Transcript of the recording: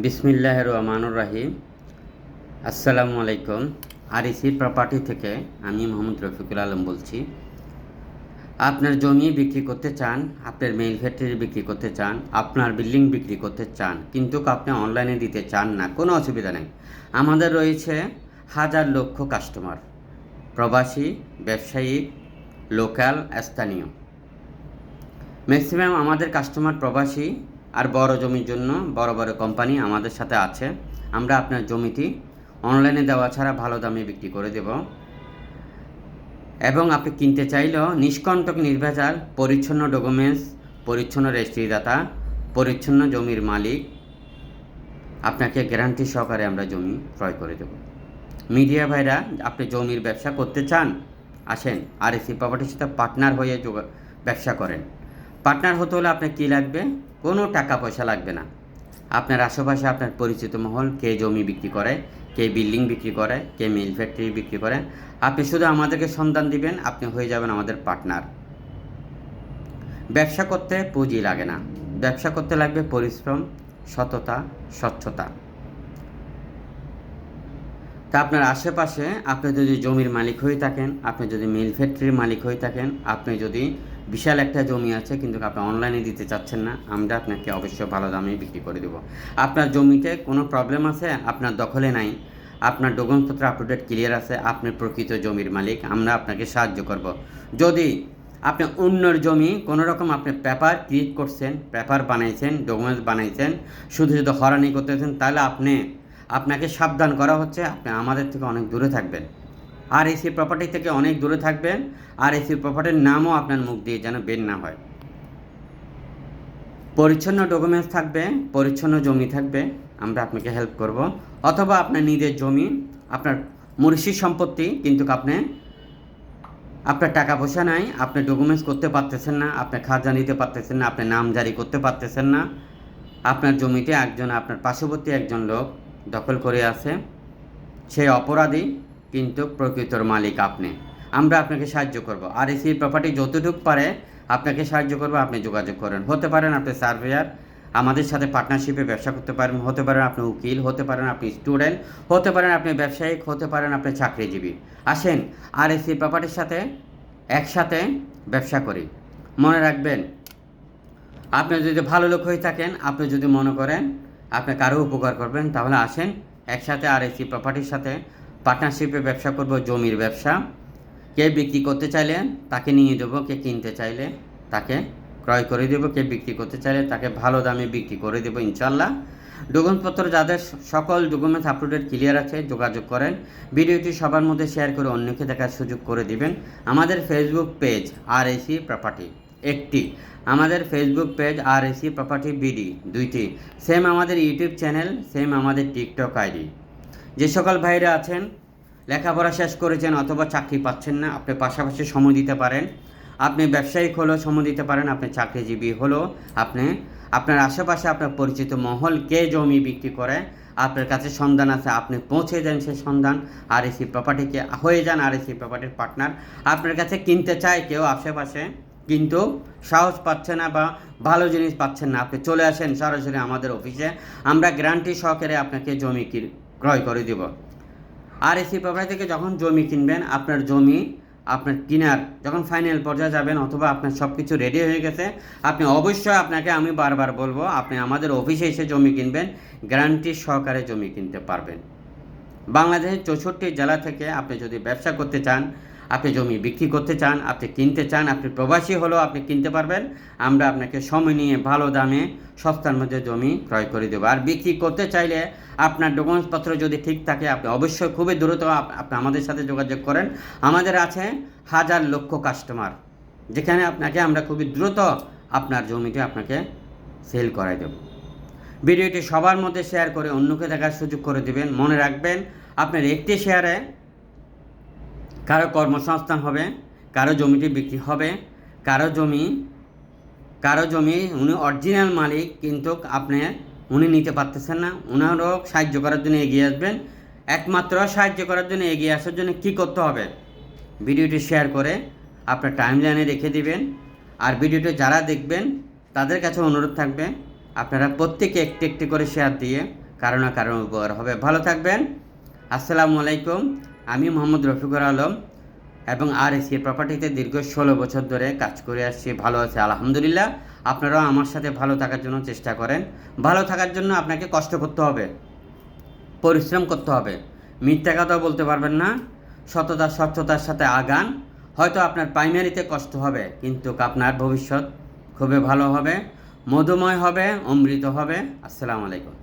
বিসমিল্লাহ রহমানুর রাহিম। আসসালামু আলাইকুম। আর আরিসি প্রপার্টি থেকে আমি মোহাম্মদ রফিকুল আলম বলছি। আপনার জমি বিক্রি করতে চান, আপনার মেইল ফ্যাক্টরি বিক্রি করতে চান, আপনার বিল্ডিং বিক্রি করতে চান, কিন্তু আপনি অনলাইনে দিতে চান না, কোনো অসুবিধা নেই। আমাদের রয়েছে হাজার লক্ষ কাস্টমার প্রবাসী, ব্যবসায়ী লোকাল স্থানীয়। ম্যাক্সিমাম আমাদের কাস্টমার প্রবাসী আর বড় জমির জন্য বড় বড় কোম্পানি আমাদের সাথে আছে। আমরা আপনার জমিটি অনলাইনে দেওয়া ছাড়া ভালো দামে বিক্রি করে দেব। এবং আপনি কিনতে চাইলেও নিষ্কণ্টক নির্ভেজাল, পরিচ্ছন্ন ডকুমেন্টস, পরিচ্ছন্ন রেজিস্ট্রিদাতা, পরিচ্ছন্ন জমির মালিক, আপনাকে গ্যারান্টি সহকারে আমরা জমি ক্রয় করে দেব। মিডিয়া ভাইরা, আপনি জমির ব্যবসা করতে চান, আসেন। আর এসি প্রপার্টির সাথে পার্টনার হয়ে ব্যবসা করেন। পার্টনার হতে হলে আপনার কী লাগবে? কোনো টাকা পয়সা লাগবে না। আপনার আশেপাশে আপনার পরিচিত মহল, কে জমি বিক্রি করে, কে বিল্ডিং বিক্রি করে, কে মিল ফ্যাক্টরি বিক্রি করে, আপনি শুধু আমাদেরকে সন্ধান দিবেন, আপনি হয়ে যাবেন আমাদের পার্টনার। ব্যবসা করতে পুঁজি লাগে না। ব্যবসা করতে লাগবে পরিশ্রম, সততা, স্বচ্ছতা। তা আপনার আশেপাশে আপনি যদি জমির মালিক হয়ে থাকেন, আপনি যদি মিল ফ্যাক্টরির মালিক হয়ে থাকেন, আপনি যদি বিশাল একটা জমি আছে, কিন্তু আপনি অনলাইনে দিতে চাচ্ছেন না, আমরা আপনাকে অবশ্যই ভালো দামে বিক্রি করে দেবো। আপনার জমিতে কোনো প্রবলেম আছে? আপনার দখলে নাই। আপনার ডকুমেন্টপত্র আপ টু ডেট ক্লিয়ার আছে, আপনি প্রকৃত জমির মালিক, আমরা আপনাকে সাহায্য করব। যদি আপনি অন্যর জমি কোনো রকম আপনি পেপার ক্রিয়েট করছেন পেপার বানাইছেন ডকুমেন্টস বানাইছেন, শুধু শুধু হরানি করতেছেন, তাহলে আপনি, আপনাকে সাবধান করা হচ্ছে, আপনি আমাদের থেকে অনেক দূরে থাকবেন। আর এসি প্রপার্টি থেকে অনেক দূরে থাকবেন, আর এসি প্রপার্টির নামও আপনার মুখ দিয়ে যেন বের না হয়। পরিচ্ছন্ন ডকুমেন্টস থাকবে, পরিচ্ছন্ন জমি থাকবে, আমরা আপনাকে হেল্প করব। অথবা আপনার নিজের জমি, আপনার মুর্শি সম্পত্তি, কিন্তু আপনি, আপনার টাকা পয়সা নাই, আপনি ডকুমেন্টস করতে পারতেছেন না আপনি খাজা নিতে পারতেছেন না আপনি নাম জারি করতে পারতেছেন না, আপনার জমিতে একজন, আপনার পার্শ্ববর্তী একজন লোক দখল করে আছে। সে অপরাধী কিন্তু প্রকৃতর মালিক আপনি। আমরা আপনাকে সাহায্য করব। আর এসি প্রপার্টি যতটুকু পারে আপনাকে সাহায্য করব, আপনি যোগাযোগ করেন। হতে পারেন আপনি সার্ভেয়ার আমাদের সাথে পার্টনারশিপে ব্যবসা করতে পারেন, হতে পারেন আপনি উকিল, হতে পারেন আপনি স্টুডেন্ট হতে পারেন আপনি ব্যবসায়িক, হতে পারেন আপনি চাকরিজীবী। আসেন, আর এসি প্রপার্টির সাথে একসাথে ব্যবসা করি। মনে রাখবেন, আপনি যদি ভালো লোক হয়ে থাকেন, আপনি যদি মনে করেন আপনি কারও উপকার করবেন, তাহলে আসেন, একসাথে আর এসি প্রপার্টির সাথে পার্টনারশিপে ব্যবসা করব, জমির ব্যবসা। কে বিক্রি করতে চাইলে তাকে নিয়ে দেবো কে কিনতে চাইলে তাকে ক্রয় করে দেবো, কে বিক্রি করতে চাইলে তাকে ভালো দামে বিক্রি করে দেবো ইনশাল্লাহ ডকুমেন্টপত্র যাদের সকল documents up to date clear আছে, যোগাযোগ করেন। ভিডিওটি সবার মধ্যে শেয়ার করে অন্যকে দেখার সুযোগ করে দিবেন। আমাদের Facebook page R AC property একটি। আমাদের Facebook page R AC property BD দুইটি। সেম আমাদের ইউটিউব চ্যানেল সেম আমাদের টিকটক আইডি যে সকল ভাইরা আছেন, লেখাপড়া শেষ করেছেন অথবা চাকরি পাচ্ছেন না, আপনি পাশাপাশি সময় দিতে পারেন। আপনি ব্যবসায়িক হলেও সময় দিতে পারেন, আপনি চাকরিজীবী হলেও আপনি, আপনার আশেপাশে আপনার পরিচিত মহল কে জমি বিক্রি করে, আপনার কাছে সন্ধান আছে, আপনি পৌঁছে দেন সেই সন্ধান আর এসি প্রপার্টিকে হয়ে যান আর এসি প্রপার্টির পার্টনার আপনার কাছে কিনতে চায় কেউ আশেপাশে, কিন্তু সাহস পাচ্ছে না বা ভালো জিনিস পাচ্ছেন না, আপনি চলে আসেন সরাসরি আমাদের অফিসে আমরা গ্যারান্টি সহকারে আপনাকে জমি ক্রয় করে দেব। আর এসি প্রপার্টি থেকে যখন জমি কিনবেন, আপনার জমি, আপনার কিনার যখন ফাইনাল পর্যায়ে যাবেন অথবা আপনার সব কিছু রেডি হয়ে গেছে, আপনি অবশ্যই আপনাকে আমি বারবার বলব, আপনি আমাদের অফিসে এসে জমি কিনবেন গ্যারান্টি সহকারে জমি কিনতে পারবেন। বাংলাদেশের চৌষট্টি জেলা থেকে আপনি যদি ব্যবসা করতে চান আপনি জমি বিক্রি করতে চান, আপনি কিনতে চান, আপনি প্রবাসী হলেও আপনি কিনতে পারবেন। আমরা আপনাকে সময় নিয়ে ভালো দামে সস্তার মধ্যে জমি ক্রয় করে দেবো। আর বিক্রি করতে চাইলে আপনার ডকুমেন্টসপত্র যদি ঠিক থাকে, আপনি অবশ্যই খুবই দ্রুত আপনি আমাদের সাথে যোগাযোগ করেন। আমাদের আছে হাজার লক্ষ কাস্টমার যেখানে আপনাকে আমরা খুবই দ্রুত আপনার জমিটি আপনাকে সেল করাই দেব। ভিডিওটি সবার মধ্যে শেয়ার করে অন্যকে দেখার সুযোগ করে দেবেন। মনে রাখবেন, আপনার একটি শেয়ারে কারও কর্মসংস্থান হবে, কারও জমিটি বিক্রি হবে, কারও জমি কারও জমি উনি অরিজিনাল মালিক কিন্তু আপনি, উনি নিতে পারতেছেন না, উনারও সাহায্য করার জন্য এগিয়ে আসবেন। একমাত্র সাহায্য করার জন্য এগিয়ে আসার জন্য কী করতে হবে? ভিডিওটি শেয়ার করে আপনার টাইম লাইনে রেখে দিবেন। আর ভিডিওটি যারা দেখবেন, তাদের কাছে অনুরোধ থাকবে, আপনারা প্রত্যেকে একটি একটি করে শেয়ার দিয়ে কারও না কারও উপকার হবে। ভালো থাকবেন। আসসালামু আলাইকুম। আমি মোহাম্মদ রফিকুর আলম এবং আর এসি প্রপার্টিতে দীর্ঘ ষোলো বছর ধরে কাজ করে আসছি, ভালো আছে, আলহামদুলিল্লাহ। আপনারাও আমার সাথে ভালো থাকার জন্য চেষ্টা করেন। ভালো থাকার জন্য আপনাকে কষ্ট করতে হবে, পরিশ্রম করতে হবে। মিথ্যা কথাও বলতে পারবেন না, সততা, স্বচ্ছতার সাথে আগান। হয়তো আপনার প্রাইমারিতে কষ্ট হবে, কিন্তু আপনার ভবিষ্যৎ খুবই ভালো হবে, মধুময় হবে, অমৃত হবে। আসসালামু আলাইকুম।